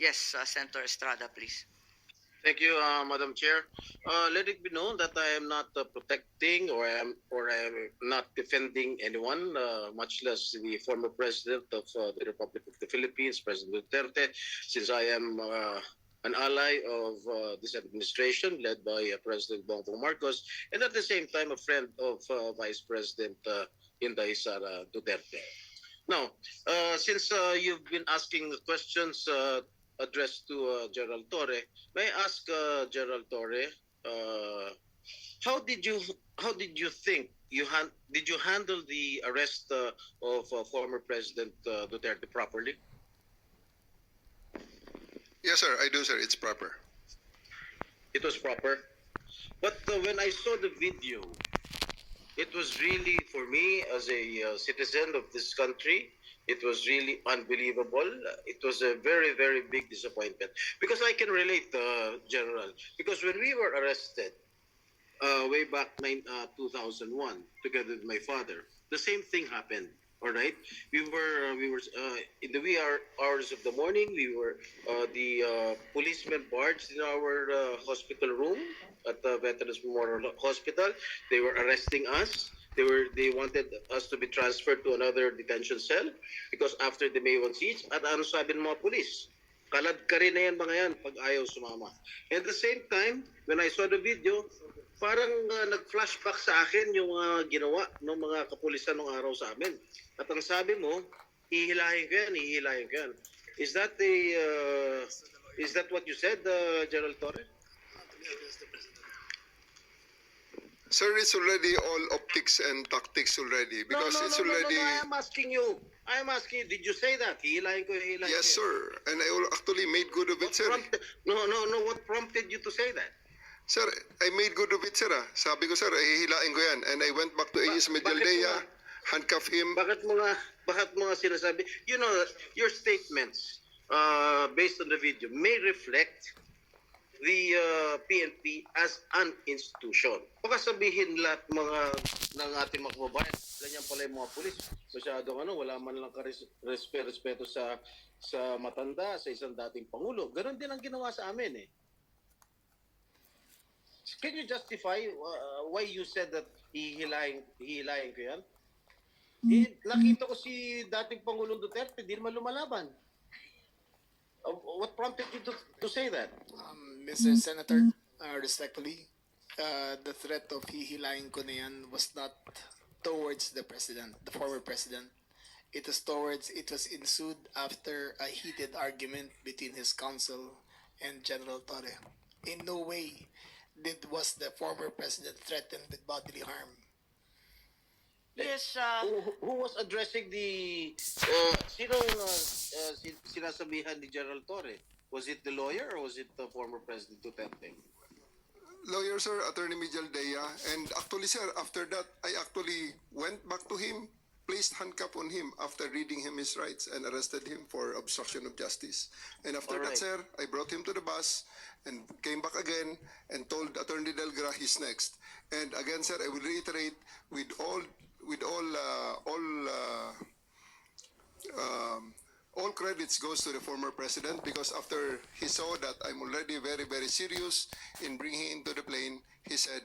Yes, uh, Senator Estrada, please. Thank you, uh, Madam Chair. Uh, let it be known that I am not uh, protecting or I am or I am not defending anyone, uh, much less the former president of uh, the Republic of the Philippines, President Duterte, since I am uh, an ally of uh, this administration led by uh, President Bongbong Marcos, and at the same time a friend of uh, Vice President uh, Inday Sara Duterte. Now, uh, since uh, you've been asking questions uh, addressed to uh, Gerald Torre, may I ask uh, Gerald Torre, uh, how did you how did you think you han- did you handle the arrest uh, of uh, former President uh, Duterte properly? Yes, sir. I do, sir. It's proper. It was proper, but uh, when I saw the video, it was really for me as a uh, citizen of this country. It was really unbelievable. It was a very, very big disappointment because I can relate, uh, General. Because when we were arrested uh, way back nine, uh, 2001, together with my father, the same thing happened. All right, we were uh, we were uh, in the wee hours of the morning. We were uh, the policemen barged in our hospital room at the Veterans Memorial Hospital. They were arresting us. They were they wanted us to be transferred to another detention cell because after the May 1 siege, at ano sabi ng mga pulis? Kalad ka rin na yan mga yan pag ayaw sumama. At the same time, when I saw the video, parang uh, nag-flashback sa akin yung mga ginawa ng mga kapulisan ng araw sa amin. At ang sabi mo, hihilahin ko yan, hihilahin ko yan. Is that the, uh, is that what you said, uh, Gerald Torre? Sir, it's already all optics and tactics already because no, no, it's no, no, already. no, no, I am asking you. I am asking you, did you say that? Hihilahin ko, hihilahin Yes, ko. sir. And I al- actually made good of it, What sir. prompted, no, no, no, what prompted you to say that? Sir, I made good of it, sir. ah. Sabi ko, sir, hihilain ko yan. And I went back to Ba- bakit Medialdea, nga? handcuff him. Bakit mo nga, bakit mo nga sinasabi, you know, your statements uh, based on the video may reflect the uh, PNP as an institution. Baka sabihin lahat mga ng ating mga kababayan, ganyan pala yung mga pulis. Masyadong ano, wala man lang ka-respeto respeto sa sa matanda, sa isang dating pangulo. Ganon din ang ginawa sa amin eh. Can you justify uh, why you said that hihilahin, hihilahin ko yan? Eh, nakita ko si dating Pangulong Duterte, di naman lumalaban. Uh, what prompted you to, to say that? Um, Mr. Senator, uh, respectfully, uh, the threat of hihilayin ko na yan was not towards the president, the former president. It was towards, it was ensued after a heated argument between his counsel and General Torre. In no way did was the former president threatened with bodily harm. Yes, uh, Who, who was addressing the... Uh, sino uh, uh, sin- sinasabihan ni General Torre? Was it the lawyer or was it the former President Duterte? Lawyer, sir, Attorney Medialdea. And actually, sir, after that, I actually went back to him, placed handcuff on him after reading him his rights and arrested him for obstruction of justice. And after Alright. that, sir, I brought him to the bus and came back again and told Attorney Delgra he's next. And again, sir, I will reiterate with all with all uh, all uh, um, all credits goes to the former president because after he saw that I'm already very very serious in bringing him into the plane, he said,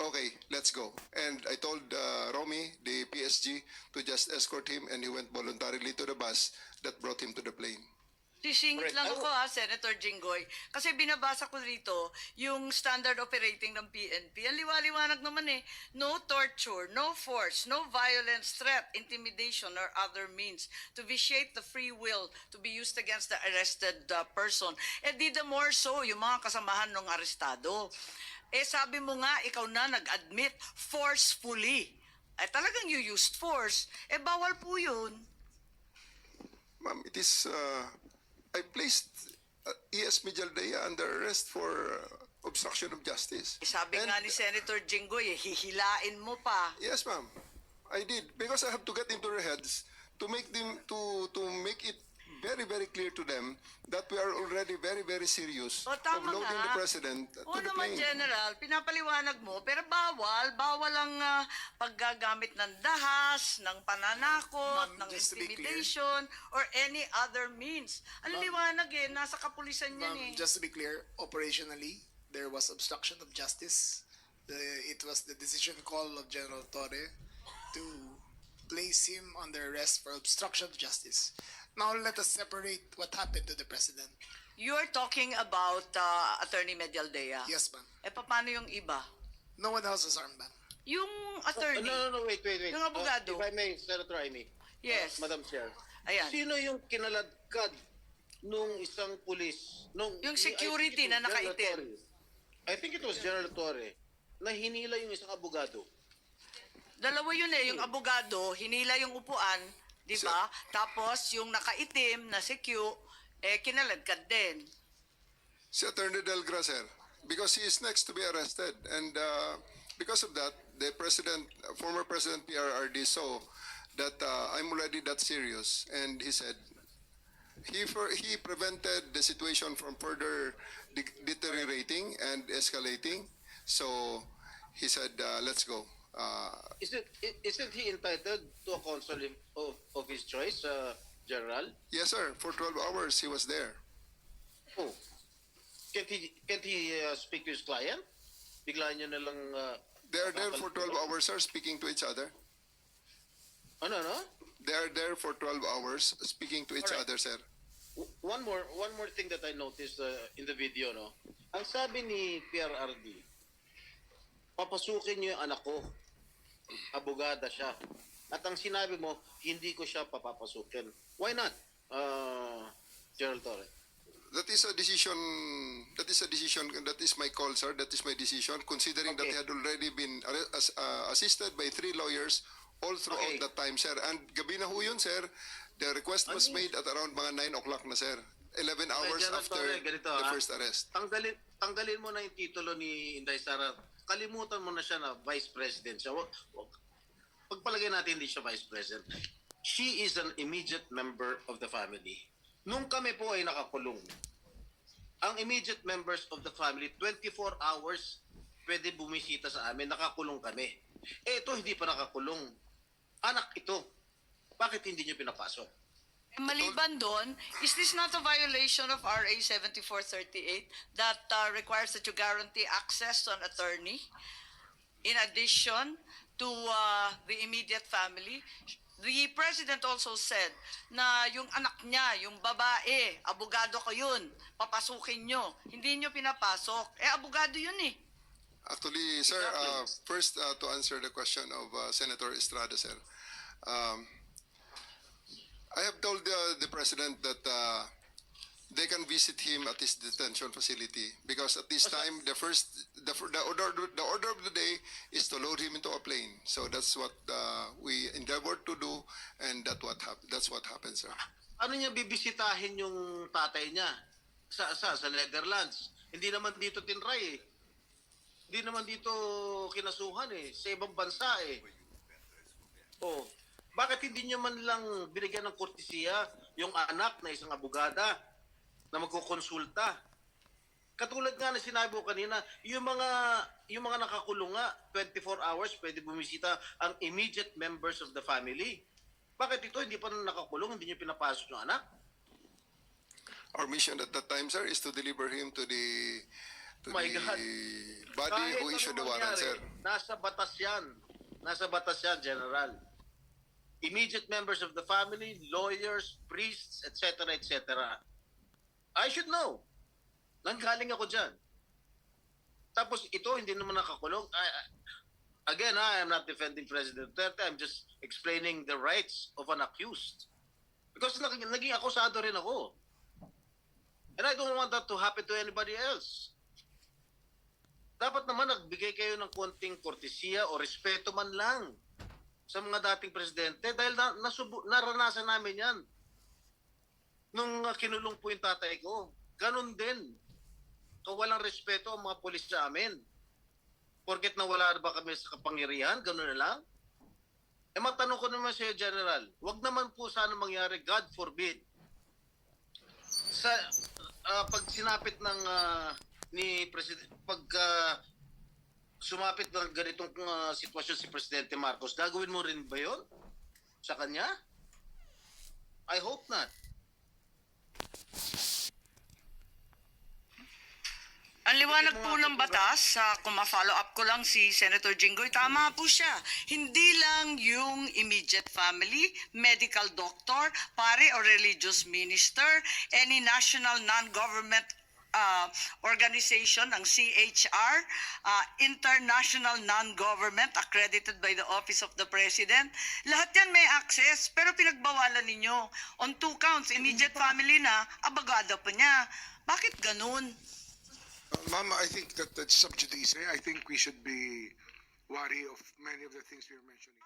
"Okay, let's go." And I told uh, Romy, the PSG, to just escort him, and he went voluntarily to the bus that brought him to the plane. Sisingit lang ako ha, Senator Jinggoy. Kasi binabasa ko rito yung standard operating ng PNP. Ang liwaliwanag naman eh, no torture, no force, no violence, threat, intimidation, or other means to vitiate the free will to be used against the arrested uh, person. Eh di the more so, yung mga kasamahan ng arestado. Eh sabi mo nga, ikaw na nag-admit forcefully. Eh talagang you used force. Eh bawal po yun. Ma'am, it is uh, I placed uh, ES Medialdea under arrest for uh, obstruction of justice. Eh, Sabi And- nga ni Senator Jinggoy, eh, hihilain mo pa. Yes, ma'am. I did because I have to get into their heads to make them to to make it very, very clear to them that we are already very, very serious O of tama loading the nga. president to Oo the naman, plane. General, pinapaliwanag mo, pero bawal, bawal ang ah, paggagamit ng dahas, ng pananakot, Ma'am, ng just to be clear. intimidation, or any other means. Ang liwanag eh, nasa kapulisan yan Um, eh. just to be clear, operationally, there was obstruction of justice. The, it was the decision call of General Torre to place him under arrest for obstruction of justice. Now let us separate what happened to the president. You're talking about ah, Attorney Medialdea. Yes, ma'am. Eh, paano yung iba? No one else was armed, ma'am. Yung attorney. No, no, no, wait, wait, wait. Yung abogado. Uh, if I may, Senator Amy. Yes. Uh, Madam Chair. Ayan. Sino yung kinaladkad nung isang pulis? Nung, Yung security na. Torre. I think it was General Torre na hinila yung isang abogado. Dalawa yun eh, yung abogado, hinila yung upuan, di ba? Tapos yung nakaitim na si Q, eh kinaladkad din. Si Attorney Delgra, sir, because he is next to be arrested. And uh, because of that, the president, former President PRRD saw that uh, I'm already that serious. And he said, he, for, he prevented the situation from further de- deteriorating and escalating. So he said, uh, let's go. Uh, Isn't, i- isn't he entitled to a counsel of, of his choice, uh, General? yes, sir, for 12 hours he was there. Oh. Can't he, can't he uh, speak to his client? Bigla niya na lang... Uh, They are there for 12 hours, sir, speaking to each other. Ano, no? They are there for 12 hours speaking to each Alright. other, sir. One more, one more thing that I noticed uh, in the video, no? Ang sabi ni PRRD, papasukin niyo yung anak ko. Abogada siya. At ang sinabi mo, hindi ko siya papapasukin. Why not, uh, Gerald Torre? That is a decision. That is a decision. That is my call, sir. That is my decision. Considering that Okay. he had already been uh, assisted by three lawyers all throughout Okay. that time, sir. And gabi na ho yun, sir. The request was Ano? made at around mga 9 o'clock na, sir. 11 hours General after Torre, ganito, the ah. first arrest. Tanggalin, tanggalin mo na yung titulo ni Inday Sara. Kalimutan mo na siya na Vice President siya. Wag, wag, pagpalagay natin hindi siya Vice President. She is an immediate member of the family. Nung kami po ay nakakulong, ang immediate members of the family, 24 hours pwede bumisita sa amin, nakakulong kami. Eh ito, hindi pa nakakulong. Anak ito. Bakit hindi niyo pinapasok? Maliban doon, is this not a violation of RA 7438 that uh, requires that you guarantee access to an attorney in addition to uh, the immediate family? The president also said na yung anak niya, yung babae, abogado ko yun, papasukin nyo. Hindi nyo pinapasok. Eh, abogado yun eh. Actually, sir, uh, first uh, to answer the question of uh, Senator Estrada, sir. Um, I have told uh, the president that uh, they can visit him at his detention facility because at this time the first the, the order the order of the day is to load him into a plane. So that's what uh, we endeavored to do, and that what hap- that's what happened, sir. ano niya bibisitahin yung tatay niya sa sa sa Netherlands. Hindi naman dito tinray eh. Hindi naman dito kinasuhan eh. Sa ibang bansa eh. Oh, bakit hindi niyo man lang binigyan ng kortesiya yung anak na isang abogada na magkukonsulta? Katulad nga na sinabi ko kanina, yung mga yung mga nakakulong nga 24 hours pwede bumisita ang immediate members of the family. Bakit ito hindi pa nakakulong, hindi niyo pinapasok yung anak? Our mission at that time, sir, is to deliver him to the to My the God. body Kahit who issued the warrant, sir. Nasa batas yan. Nasa batas yan, General. Immediate members of the family, lawyers, priests, etc., etc. I should know. Nanggaling ako dyan. Tapos ito, hindi naman nakakulong. I, I- again, I am not defending President Duterte. I'm just explaining the rights of an accused. Because naging, naging akusado rin ako. And I don't want that to happen to anybody else dapat naman nagbigay kayo ng konting kortesiya o respeto man lang sa mga dating presidente dahil na, nasubu, naranasan namin yan. Nung uh, kinulong po yung tatay ko, ganun din. Kawalang respeto ang mga polis sa amin. Porket nawala na ba kami sa kapangyarihan, ganun na lang? Eh matanong ko naman sa General, wag naman po sana mangyari, God forbid, sa ah, pag sinapit ng ah, ni president pag ah, sumapit ng ganitong ah, sitwasyon si Presidente Marcos, gagawin mo rin ba 'yon sa kanya? I hope not. Ang liwanag po ng batas, sa kung ma-follow up ko lang si Senator Jinggoy, tama po siya. Hindi lang yung immediate family, medical doctor, pare or religious minister, any national non-government uh, organization, ang CHR, uh, international non-government accredited by the Office of the President. Lahat yan may access, pero pinagbawalan ninyo. On two counts, immediate family na, abagada pa niya. Bakit ganun? Uh, Mama, I think that that's sub judice. I think we should be wary of many of the things you're mentioning.